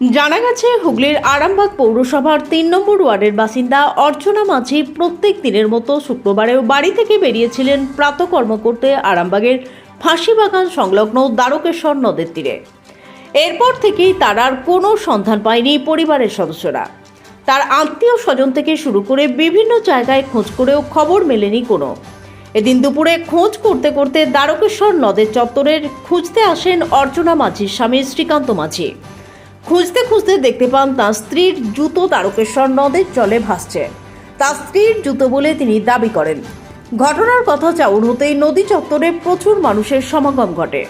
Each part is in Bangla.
জানা গেছে, হুগলির আরামবাগ পৌরসভার তিন নম্বর ওয়ার্ডের বাসিন্দা অর্চনা মাঝি প্রত্যেক দিনের মতো শুক্রবারেও বাড়ি থেকে বেরিয়েছিলেন প্রাতকর্ম করতে আরামবাগের ফাঁসিবাগান সংলগ্ন দ্বারকেশ্বর নদের তীরে। এরপর থেকেই তার আর কোনো সন্ধান পায়নি পরিবারের সদস্যরা। তার আত্মীয় স্বজন থেকে শুরু করে বিভিন্ন জায়গায় খোঁজ করেও খবর মেলেনি কোনো। এদিন দুপুরে খোঁজ করতে করতে দ্বারকেশ্বর নদের চত্বরের খুঁজতে আসেন অর্চনা মাঝির স্বামী শ্রীকান্ত মাঝি। খুঁজতে খুঁজতে দেখতে পান তার স্ত্রীর জুতো তারকেশ্বর নদের জলে ভাসছে। তার স্ত্রীর জুতো বলে তিনি দাবি করেন। ঘটনার কথা চাউর হতেই নদী চত্বরে প্রচুর মানুষের সমাগম ঘটে।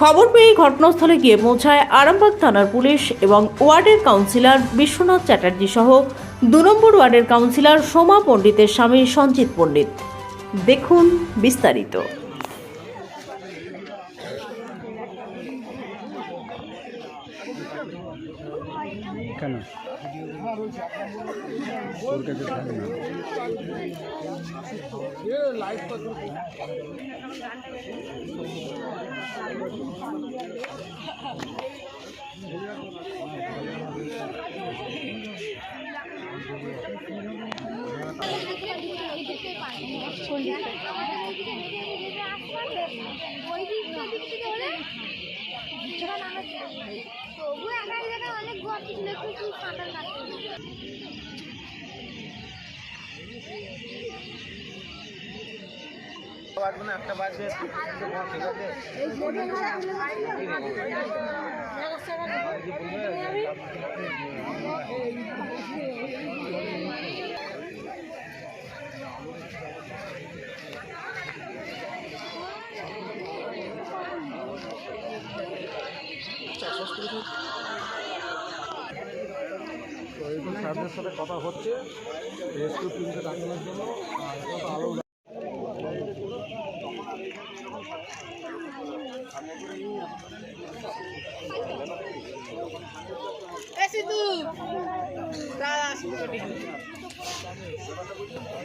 খবর পেয়ে ঘটনাস্থলে গিয়ে পৌঁছায় আরামবাগ থানার পুলিশ এবং ওয়ার্ডের কাউন্সিলর বিশ্বনাথ চ্যাটার্জি সহ দু নম্বর ওয়ার্ডের কাউন্সিলর সোমা পণ্ডিতের স্বামী সঞ্জিত পণ্ডিত। দেখুন বিস্তারিত। কেন? তোর কাছে থাকে না তবু একা জায়গায় অনেক গর্ত ছিল একটু কাটতে তো এইগুলো স্যারদের সাথে কথা হচ্ছে। রেস্কিউ টিমকে ডাকানোর জন্য। আরও তো দাদা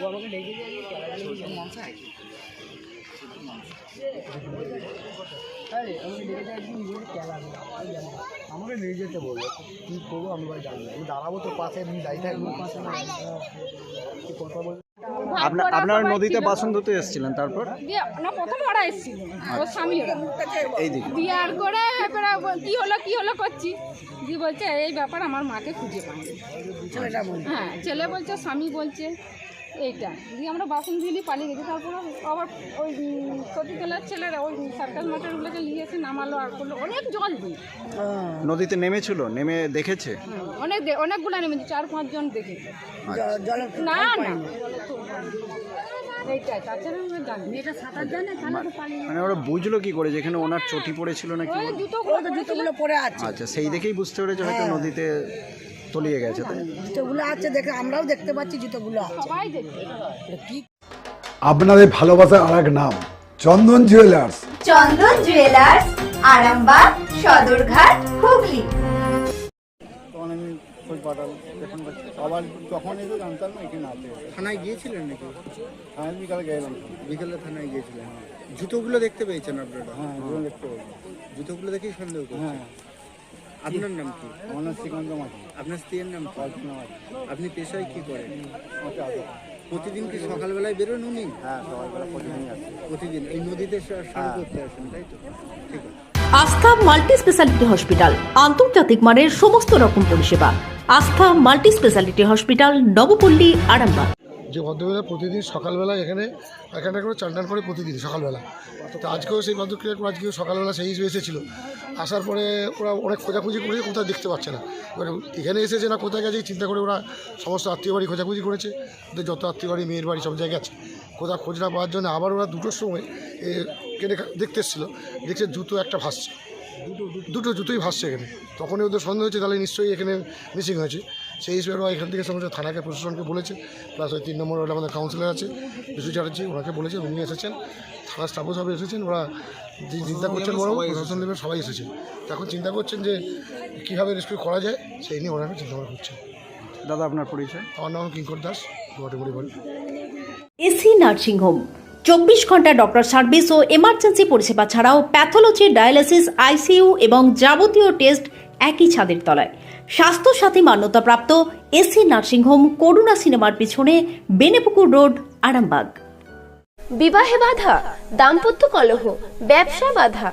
我们那个邻居家就种了一个油芒菜。আমাকে নিয়ে যেতে বলল কি করব আমি ভাই জানি আমি দাঁড়াবো তোর পাশে আমি দাঁড়িয়ে থাকব। তুই কথা বল আপনার নদীতে বাসন ধুতে এসেছিলেন তারপর? দিয়ে না প্রথম ওরা এসেছিল ওর স্বামী ওরা। এই দিকে। দিয়ে আর করে এরপরে কি হলো কি হলো করছি? দিয়ে বলছে এই ব্যাপার আমার মাকে খুঁজে পাইনি। হ্যাঁ ছেলে বলছে স্বামী বলছে। এইটা। দিয়ে আমরা বাসন ধুয়ে পালিয়ে গেছি। তারপর আবার ওই সতীতলার ছেলেরা ওই সার্কাস মাঠেরগুলোকে নিয়ে এসে নামালো আর করল। অনেক জল দিই নদীতে নেমেছিল? নেমে দেখেছে? অনেক অনেকগুলো নেমেছে চার পাঁচজন দেখেছে। না না। সাঁতার জানে? তাহলে তো পালিয়ে মানে ওরা বুঝলো কি করে যেখানে ওনার চটি পড়েছিল নাকি? জুতোগুলো জুতোগুলো পরে আছে। আচ্ছা সেই দেখেই বুঝতে পেরেছে হয়তো নদীতে তলিয়ে গেছে। তাই জুতোগুলো আছে দেখে আমরাও দেখতে পাচ্ছি জুতোগুলো আছে। আপনাদের ভালোবাসার আর এক নাম চন্দন জুয়েলার্স চন্দন জুয়েলার্স আরামবাগ সদরঘাট হুগলি। তখন আমি খোঁজ পাঠালাম দেখুন আবার তখন এসে জানতাম না এখানে আছে। থানায় গিয়েছিলেন নাকি? আমি বিকালে গেলাম। বিকেলে থানায় গিয়েছিলেন জুতোগুলো দেখতে পেয়েছেন আপনারা? হ্যাঁ দেখতে জুতোগুলো দেখেই সন্দেহ হ্যাঁ। আপনার নাম কি? আমার নাম শ্রীকান্ত মাঝি। আপনার স্ত্রীর নাম কি? মাঝি। আপনি পেশায় কি করেন? প্রতিদিন কি সকালবেলায় বেরোন উনি? হ্যাঁ সকালবেলা প্রতিদিনই আসে। প্রতিদিন। এই নদীতে স্নান হ্যাঁ। করতে আসেন তাই তো? ঠিক আছে। আস্থা মাল্টি স্পেশালিটি হসপিটাল আন্তর্জাতিক মানের সমস্ত রকম পরিষেবা। Astha multi speciality hospital Nabapalli Arambagh. যে ভদ্রমহিলা প্রতিদিন সকালবেলা এখানে এখানটা করে চান টান করে প্রতিদিন সকালবেলা। তো আজকেও সেই ভদ্রক্রিয়া করে আজকেও সকালবেলা সেই হিসেবে এসেছিল। আসার পরে ওরা অনেক খোঁজাখুঁজি করেছে, কোথাও দেখতে পাচ্ছে না। এবার এখানে এসেছে না, কোথায় গেছে চিন্তা করে ওরা সমস্ত আত্মীয় বাড়ি খোঁজাখুঁজি করেছে। ওদের যত আত্মীয় বাড়ি, মেয়ের বাড়ি সব জায়গায় আছে। কোথাও খোঁজ না পাওয়ার জন্য আবার ওরা দুটোর সময় কেনে দেখতে এসেছিল। দেখছে জুতো একটা ভাসছে। দুটো দুটো জুতোই ভাসছে এখানে। তখনই ওদের সন্দেহ হয়েছে তাহলে নিশ্চয়ই এখানে মিসিং হয়েছে। সেই হিসেবে ওরা এখান থেকে সমস্ত থানাকে প্রশাসনকে বলেছে। প্লাস ওই তিন নম্বর ওটা আমাদের কাউন্সিলর আছে বিশু চ্যাটার্জি ওনাকে বলেছে উনি এসেছেন। থানার স্টাফও সবাই এসেছেন ওরা চিন্তা করছেন বড় প্রশাসন লেভেল সবাই এসেছে। এখন চিন্তা করছেন যে কীভাবে রেস্কিউ করা যায় সেই নিয়ে ওরা চিন্তা ভাবনা করছেন দাদা আপনার পরিচয়? আমার নাম কিঙ্কর দাস গুয়াহাটি বাড়ি এসি নার্সিং হোম চব্বিশ ঘণ্টা ডক্টর সার্ভিস ও এমার্জেন্সি পরিষেবা ছাড়াও প্যাথোলজি ডায়ালিসিস আইসিইউ এবং যাবতীয় টেস্ট একই ছাদের তলায়। স্বাস্থ্যসাথী মান্যতাপ্রাপ্ত এসি নার্সিংহোম করুণা সিনেমার পিছনে বেনেপুকুর রোড, আরামবাগ। বিবাহে বাধা, দাম্পত্য কলহ, ব্যবসা বাধা